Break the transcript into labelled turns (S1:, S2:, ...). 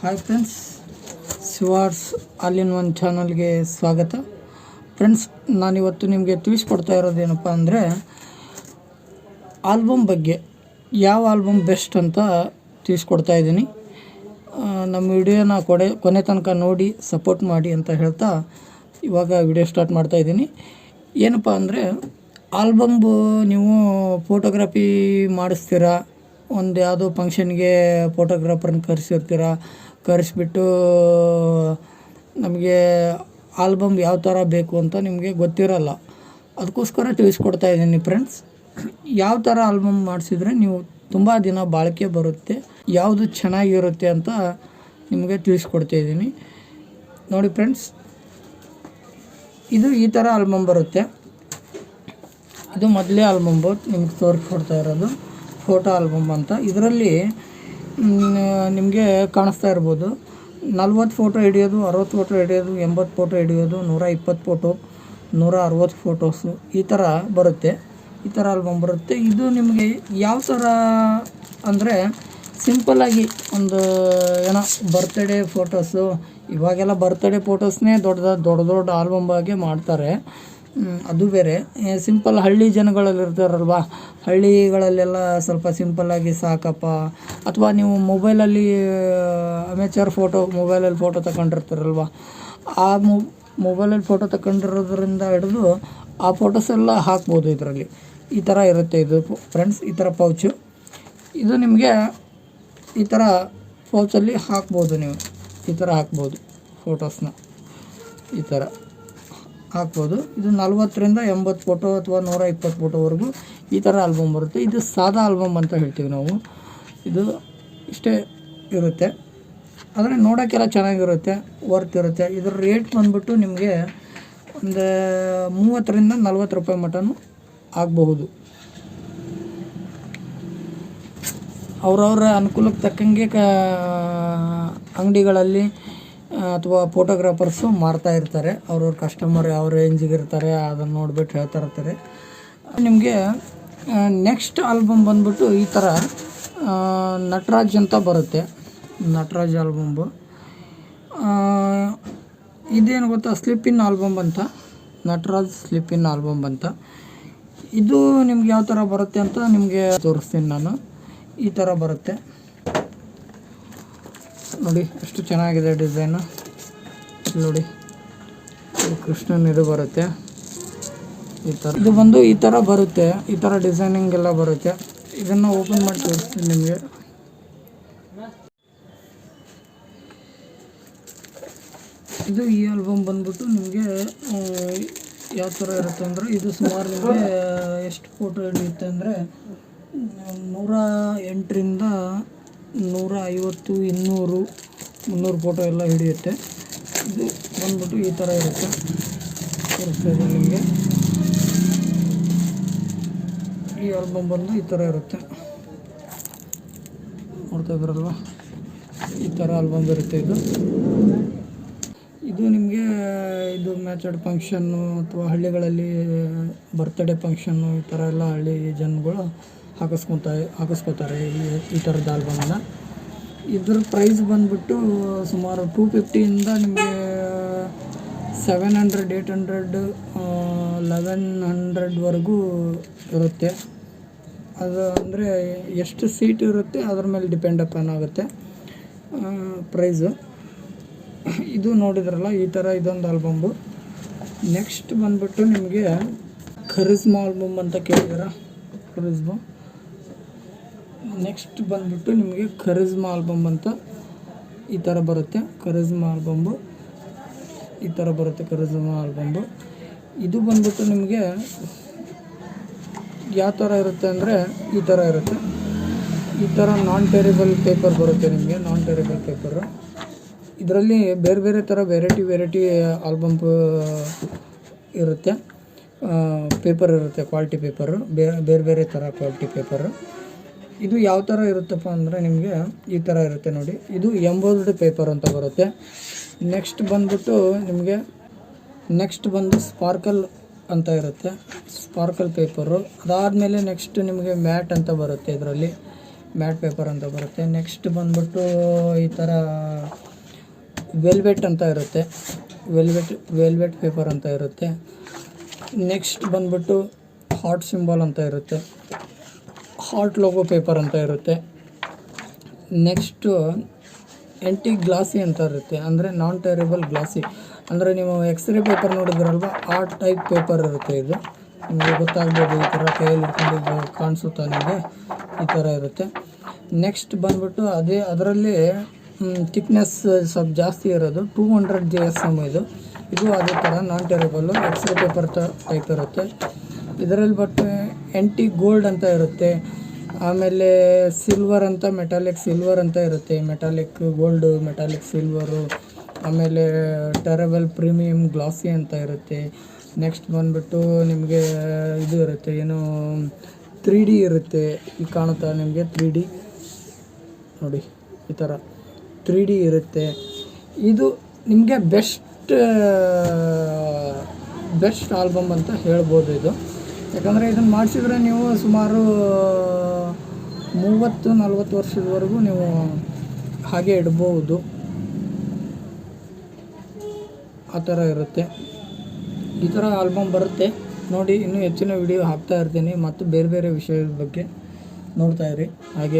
S1: Hi friends ಶಿವಾರ್ಸ್ ಅಲ್ಲಿನ ಒಂದು ಚಾನಲ್ಗೆ ಸ್ವಾಗತ. ಫ್ರೆಂಡ್ಸ್ ನಾನಿವತ್ತು ನಿಮಗೆ ತಿಳಿಸ್ಕೊಡ್ತಾ ಇರೋದೇನಪ್ಪ ಅಂದರೆ ಆಲ್ಬಮ್ ಬಗ್ಗೆ, ಯಾವ ಆಲ್ಬಮ್ ಬೆಸ್ಟ್ ಅಂತ ತಿಳಿಸ್ಕೊಡ್ತಾ ಇದ್ದೀನಿ. ನಮ್ಮ ವಿಡಿಯೋನ ಕೊಡೆ, ಕೊನೆ ತನಕ ನೋಡಿ ಸಪೋರ್ಟ್ ಮಾಡಿ ಅಂತ ಹೇಳ್ತಾ ಇವಾಗ ವಿಡಿಯೋ ಸ್ಟಾರ್ಟ್ ಮಾಡ್ತಾ ಇದ್ದೀನಿ. ಏನಪ್ಪ ಅಂದರೆ ಆಲ್ಬಮ್ ನೀವು ಫೋಟೋಗ್ರಫಿ ಮಾಡಿಸ್ತೀರಾ? ಒಂದು ಯಾವುದೋ ಫಂಕ್ಷನ್ಗೆ ಫೋಟೋಗ್ರಾಫರ್ನ ಕರೆಸಿರ್ತೀರ? ಕರೆಸ್ಬಿಟ್ಟು, ನಮಗೆ ಆಲ್ಬಮ್ ಯಾವ ಥರ ಬೇಕು ಅಂತ ನಿಮಗೆ ಗೊತ್ತಿರಲ್ಲ. ಅದಕ್ಕೋಸ್ಕರ ತಿಳಿಸ್ಕೊಡ್ತಾ ಇದ್ದೀನಿ ಫ್ರೆಂಡ್ಸ್ ಯಾವ ಥರ ಆಲ್ಬಮ್ ಮಾಡಿಸಿದ್ರೆ ನೀವು ತುಂಬ ದಿನ ಬಾಳಿಕೆ ಬರುತ್ತೆ, ಯಾವುದು ಚೆನ್ನಾಗಿರುತ್ತೆ ಅಂತ ನಿಮಗೆ ತಿಳಿಸ್ಕೊಡ್ತಾ ಇದ್ದೀನಿ. ನೋಡಿ ಫ್ರೆಂಡ್ಸ್ ಇದು ಈ ಥರ ಆಲ್ಬಮ್ ಬರುತ್ತೆ. ಇದು ಮೊದಲೇ ಆಲ್ಬಮ್ ನಿಮ್ಗೆ ತೋರಿಸ್ಕೊಡ್ತಾ ಇರೋದು ಫೋಟೋ ಆಲ್ಬಮ್ ಅಂತ. ಇದರಲ್ಲಿ ನಿಮಗೆ ಕಾಣಿಸ್ತಾ ಇರ್ಬೋದು. ನಲ್ವತ್ತು ಫೋಟೋ ಹಿಡಿಯೋದು, ಅರವತ್ತು ಫೋಟೋ ಹಿಡಿಯೋದು, ಎಂಬತ್ತು ಫೋಟೋ ಹಿಡಿಯೋದು, ನೂರ ಇಪ್ಪತ್ತು ಫೋಟೋ, ನೂರ ಅರವತ್ತು ಫೋಟೋಸು ಈ ಥರ ಬರುತ್ತೆ. ಈ ಥರ ಆಲ್ಬಮ್ ಬರುತ್ತೆ. ಇದು ನಿಮಗೆ ಯಾವ ಥರ ಅಂದರೆ ಸಿಂಪಲ್ಲಾಗಿ ಒಂದು, ಏನೋ ಬರ್ತ್ಡೇ ಫೋಟೋಸು, ಇವಾಗೆಲ್ಲ ಬರ್ತ್ಡೇ ಫೋಟೋಸ್ನೇ ದೊಡ್ಡ ದೊಡ್ಡ ದೊಡ್ಡ ಆಲ್ಬಮ್ ಆಗಿ ಮಾಡ್ತಾರೆ. ಅದು ಬೇರೆ. ಸಿಂಪಲ್ ಹಳ್ಳಿ ಜನಗಳಲ್ಲಿ ಇರ್ತಾರಲ್ವ? ಹಳ್ಳಿಗಳಲ್ಲೆಲ್ಲ ಸ್ವಲ್ಪ ಸಿಂಪಲ್ಲಾಗಿ ಸಾಕಪ್ಪ. ಅಥವಾ ನೀವು ಮೊಬೈಲಲ್ಲಿ ಅಮೆಚರ್ ಫೋಟೋ ಮೊಬೈಲಲ್ಲಿ ಫೋಟೋ ತಗೊಂಡಿರ್ತಾರಲ್ವ ಆ ಮೊಬೈಲಲ್ಲಿ ಫೋಟೋ ತಗೊಂಡಿರೋದ್ರಿಂದ ಹಿಡಿದು ಆ ಫೋಟೋಸ್ ಎಲ್ಲ ಹಾಕ್ಬೋದು ಇದರಲ್ಲಿ. ಈ ಥರ ಇರುತ್ತೆ ಇದು. ಫ್ರೆಂಡ್ಸ್ ಈ ಥರ ಪೌಚು ಇದು ನಿಮಗೆ ಈ ಥರ ಪೌಚಲ್ಲಿ ಹಾಕ್ಬೋದು ನೀವು. ಈ ಥರ ಹಾಕ್ಬೋದು ಫೋಟೋಸ್ನ ಈ ಥರ ಹಾಕ್ಬೋದು. ಇದು ನಲ್ವತ್ತರಿಂದ ಎಂಬತ್ತು ಫೋಟೋ ಅಥವಾ ನೂರ ಇಪ್ಪತ್ತು ಫೋಟೋವರೆಗೂ ಈ ಥರ ಆಲ್ಬಮ್ ಬರುತ್ತೆ. ಇದು ಸಾದಾ ಆಲ್ಬಮ್ ಅಂತ ಹೇಳ್ತೀವಿ ನಾವು. ಇದು ಇಷ್ಟೇ ಇರುತ್ತೆ. ಆದರೆ ನೋಡೋಕ್ಕೆಲ್ಲ ಚೆನ್ನಾಗಿರುತ್ತೆ ವರ್ತ್ ಇರುತ್ತೆ. ಇದರ ರೇಟ್ ಬಂದ್ಬಿಟ್ಟು ನಿಮಗೆ ಒಂದು ಮೂವತ್ತರಿಂದ ನಲ್ವತ್ತು ರೂಪಾಯಿ ಮಟನು ಆಗಬಹುದು. ಅವ್ರವ್ರ ಅನುಕೂಲಕ್ಕೆ ತಕ್ಕಂಗೆ ಕ ಅಂಗಡಿಗಳಲ್ಲಿ ಅಥವಾ ಫೋಟೋಗ್ರಾಫರ್ಸು ಮಾರ್ತಾ ಇರ್ತಾರೆ. ಅವ್ರವ್ರ ಕಸ್ಟಮರ್ ಯಾವ ರೇಂಜಿಗೆ ಇರ್ತಾರೆ, ಅದನ್ನು ನೋಡ್ಬಿಟ್ಟು ಹೇಳ್ತಾ ಇರ್ತಾರೆ. ನಿಮಗೆ ನೆಕ್ಸ್ಟ್ ಆಲ್ಬಮ್ ಬಂದ್ಬಿಟ್ಟು ಈ ಥರ ನಟರಾಜ್ ಅಂತ ಬರುತ್ತೆ. ನಟರಾಜ್ ಆಲ್ಬಂಬು ಇದೇನು ಗೊತ್ತಾ? ಸ್ಲಿಪ್ಪಿನ್ ಆಲ್ಬಮ್ ಅಂತ. ನಟರಾಜ್ ಸ್ಲಿಪ್ಪಿನ್ ಆಲ್ಬಮ್ ಅಂತ. ಇದು ನಿಮ್ಗೆ ಯಾವ ಥರ ಬರುತ್ತೆ ಅಂತ ನಿಮಗೆ ತೋರಿಸ್ತೀನಿ ನಾನು. ಈ ಥರ ಬರುತ್ತೆ. ನೋಡಿ, ಎಷ್ಟು ಚೆನ್ನಾಗಿದೆ ಡಿಸೈನು ನೋಡಿ ಕೃಷ್ಣನ ಇದು ಬರುತ್ತೆ. ಈ ಥರ ಇದು ಬಂದು ಈ ಥರ ಬರುತ್ತೆ. ಈ ಥರ ಡಿಸೈನಿಂಗ್ ಎಲ್ಲ ಬರುತ್ತೆ. ಇದನ್ನು ಓಪನ್ ಮಾಡಿ ತೋರಿಸ್ತೀನಿ ನಿಮಗೆ. ಇದು ಈ ಆಲ್ಬಮ್ ಬಂದ್ಬಿಟ್ಟು ನಿಮಗೆ ಯಾವ ಥರ ಇರುತ್ತೆ ಅಂದರೆ, ಇದು ಸುಮಾರು ನಿಮಗೆ ಎಷ್ಟು ಫೋಟೋ ಹಿಡಿಯುತ್ತೆ ಅಂದರೆ, ನೂರ ಎಂಟರಿಂದ ನೂರ ಐವತ್ತು ಇನ್ನೂರು, ಮುನ್ನೂರು ಫೋಟೋ ಎಲ್ಲ ಹಿಡಿಯುತ್ತೆ. ಇದು ಬಂದ್ಬಿಟ್ಟು ಈ ಥರ ಇರುತ್ತೆ. ತೋರಿಸ್ತಾ ನಿಮಗೆ. ಈ ಆಲ್ಬಮ್ ಬಂದು ಈ ಥರ ಇರುತ್ತೆ. ನೋಡ್ತಾ ಇದ್ರಲ್ವ ಈ ಥರ ಆಲ್ಬಮ್ ಇರುತ್ತೆ ಇದು. ಇದು ನಿಮಗೆ, ಇದು ಮ್ಯಾಚಡ್ ಫಂಕ್ಷನ್ನು ಅಥವಾ ಹಳ್ಳಿಗಳಲ್ಲಿ ಬರ್ತ್ಡೇ ಫಂಕ್ಷನ್ನು ಈ ಥರ ಎಲ್ಲ ಹಳ್ಳಿ ಜನಗಳು ಹಾಕಿಸ್ಕೊತಾ, ಹಾಕಿಸ್ಕೋತಾರೆ ಈ ಈ ಥರದ ಆಲ್ಬಮನ್ನು ಇದ್ರ ಪ್ರೈಸ್ ಬಂದ್ಬಿಟ್ಟು ಸುಮಾರು ಟೂ ಫಿಫ್ಟಿಯಿಂದ ನಿಮಗೆ seven hundred eight hundred eleven ಹಂಡ್ರೆಡ್ವರೆಗೂ ಇರುತ್ತೆ. ಅದು ಅಂದರೆ ಎಷ್ಟು ಸೀಟ್ ಇರುತ್ತೆ ಅದ್ರ ಮೇಲೆ ಡಿಪೆಂಡ್ ಅಪಾನ್ ಆಗುತ್ತೆ ಪ್ರೈಸು ಇದು ನೋಡಿದ್ರಲ್ಲ, ಈ ಥರ ಇದೊಂದು ಆಲ್ಬಂಬು ನೆಕ್ಸ್ಟ್ ಬಂದ್ಬಿಟ್ಟು ನಿಮಗೆ ಖರಿಸ್ಮಾ ಆಲ್ಬಮ್ ಅಂತ ಕೇಳಿದಾರ ಖರಿಸ್ಮಾ ನೆಕ್ಸ್ಟ್ ಬಂದ್ಬಿಟ್ಟು ನಿಮಗೆ ಖರಿಸ್ಮಾ ಆಲ್ಬಮ್ ಅಂತ ಈ ಥರ ಬರುತ್ತೆ. ಕರಿಜ್ಮಾ ಆಲ್ಬಂಬು ಈ ಥರ ಬರುತ್ತೆ ಖರಿಸ್ಮಾ ಆಲ್ಬಂಬು ಇದು ಬಂದ್ಬಿಟ್ಟು ನಿಮಗೆ ಯಾವ ಥರ ಇರುತ್ತೆ ಅಂದರೆ ಈ ಥರ ಇರುತ್ತೆ. ಈ ಥರ ನಾನ್ ಟೇರಿಬಲ್ ಪೇಪರ್ ಬರುತ್ತೆ ನಿಮಗೆ ನಾನ್ ಟೇರಿಬಲ್ ಪೇಪರು ಇದರಲ್ಲಿ ಬೇರೆ ಬೇರೆ ಥರ ವೆರೈಟಿ ವೆರೈಟಿ ಆಲ್ಬಮ್ ಇರುತ್ತೆ. ಪೇಪರ್ ಇರುತ್ತೆ ಕ್ವಾಲಿಟಿ ಪೇಪರು ಬೇರೆ ಬೇರೆ ಬೇರೆ ಥರ ಕ್ವಾಲಿಟಿ ಪೇಪರು ಇದು ಯಾವ ಥರ ಇರುತ್ತಪ್ಪ ಅಂದರೆ ನಿಮಗೆ ಈ ಥರ ಇರುತ್ತೆ ನೋಡಿ. ಇದು ಎಂಬೋರ್ಡ್ ಪೇಪರ್ ಅಂತ ಬರುತ್ತೆ. ನೆಕ್ಸ್ಟ್ ಬಂದ್ಬಿಟ್ಟು ನಿಮಗೆ ನೆಕ್ಸ್ಟ್ ಬಂದು ಸ್ಪಾರ್ಕಲ್ ಅಂತ ಇರುತ್ತೆ. ಸ್ಪಾರ್ಕಲ್ ಪೇಪರು ಅದಾದಮೇಲೆ ನೆಕ್ಸ್ಟ್ ನಿಮಗೆ ಮ್ಯಾಟ್ ಅಂತ ಬರುತ್ತೆ ಇದರಲ್ಲಿ. ಮ್ಯಾಟ್ ಪೇಪರ್ ಅಂತ ಬರುತ್ತೆ. ನೆಕ್ಸ್ಟ್ ಬಂದ್ಬಿಟ್ಟು ಈ ಥರ ವೆಲ್ವೆಟ್ ಅಂತ ಇರುತ್ತೆ. ವೆಲ್ವೆಟ್ ವೆಲ್ವೆಟ್ ಪೇಪರ್ ಅಂತ ಇರುತ್ತೆ. ನೆಕ್ಸ್ಟ್ ಬಂದ್ಬಿಟ್ಟು ಹಾಟ್ ಸಿಂಬಲ್ ಅಂತ ಇರುತ್ತೆ. ಹಾಟ್ ಲೋಗೋ ಪೇಪರ್ ಅಂತ ಇರುತ್ತೆ. ನೆಕ್ಸ್ಟು ಎಂಟಿ ಗ್ಲಾಸಿ ಅಂತ ಇರುತ್ತೆ. ಅಂದರೆ ನಾನ್ ಟೈರೇಬಲ್ ಗ್ಲಾಸಿ ಅಂದರೆ ನೀವು ಎಕ್ಸ್ರೇ ಪೇಪರ್ ನೋಡಿದ್ರಲ್ವ ಆ ಟೈಪ್ ಪೇಪರ್ ಇರುತ್ತೆ ಇದು. ನಿಮಗೆ ಗೊತ್ತಾಗ್ಬೋದು ಈ ಥರ ಕೈಯಲ್ಲಿ ಇಟ್ಕೊಂಡು ಕಾಣಿಸುತ್ತಾ ನಿಮಗೆ ಈ ಥರ ಇರುತ್ತೆ. ನೆಕ್ಸ್ಟ್ ಬಂದ್ಬಿಟ್ಟು ಅದೇ ಅದರಲ್ಲಿ ಥಿಕ್ನೆಸ್ ಸ್ವಲ್ಪ ಜಾಸ್ತಿ ಇರೋದು. Two hundred G S M ಇದು. ಇದು ಅದೇ ಥರ non tearable x-ray paper type ಇರುತ್ತೆ. ಇದರಲ್ಲಿ ಬಟ್ ಎಂಟಿ ಗೋಲ್ಡ್ ಅಂತ ಇರುತ್ತೆ. ಆಮೇಲೆ ಸಿಲ್ವರ್ ಅಂತ ಮೆಟಾಲಿಕ್ ಸಿಲ್ವರ್ ಅಂತ ಇರುತ್ತೆ. ಮೆಟಾಲಿಕ್ ಗೋಲ್ಡು ಮೆಟಾಲಿಕ್ ಸಿಲ್ವರು ಆಮೇಲೆ ಟೆರಬಲ್ ಪ್ರೀಮಿಯಂ ಗ್ಲಾಸಿ ಅಂತ ಇರುತ್ತೆ. ನೆಕ್ಸ್ಟ್ ಬಂದುಬಿಟ್ಟು ನಿಮಗೆ ಇದು ಇರುತ್ತೆ, ಏನು ತ್ರೀ ಡಿ ಇರುತ್ತೆ. ಈಗ ಕಾಣುತ್ತಾ ನಿಮಗೆ ತ್ರೀ ಡಿ ನೋಡಿ, ಈ ಥರ ತ್ರೀ ಡಿ ಇರುತ್ತೆ. ಇದು ನಿಮಗೆ ಬೆಸ್ಟ್ ಬೆಸ್ಟ್ ಆಲ್ಬಮ್ ಅಂತ ಹೇಳ್ಬೋದು ಇದು. ಯಾಕಂದರೆ ಇದನ್ನು ಮಾಡಿಸಿದ್ರೆ ನೀವು ಸುಮಾರು, ಮೂವತ್ತು, ನಲ್ವತ್ತು ವರ್ಷದವರೆಗೂ ನೀವು ಹಾಗೆ ಇಡ್ಬೋದು. ಆ ಥರ ಇರುತ್ತೆ. ಈ ಥರ ಆಲ್ಬಮ್ ಬರುತ್ತೆ. ನೋಡಿ, ಇನ್ನೂ ಹೆಚ್ಚಿನ ವಿಡಿಯೋ ಹಾಕ್ತಾ ಇರ್ತೀನಿ. ಮತ್ತು ಬೇರೆ ಬೇರೆ ವಿಷಯದ ಬಗ್ಗೆ ನೋಡ್ತಾ ಇರಿ. ಹಾಗೆ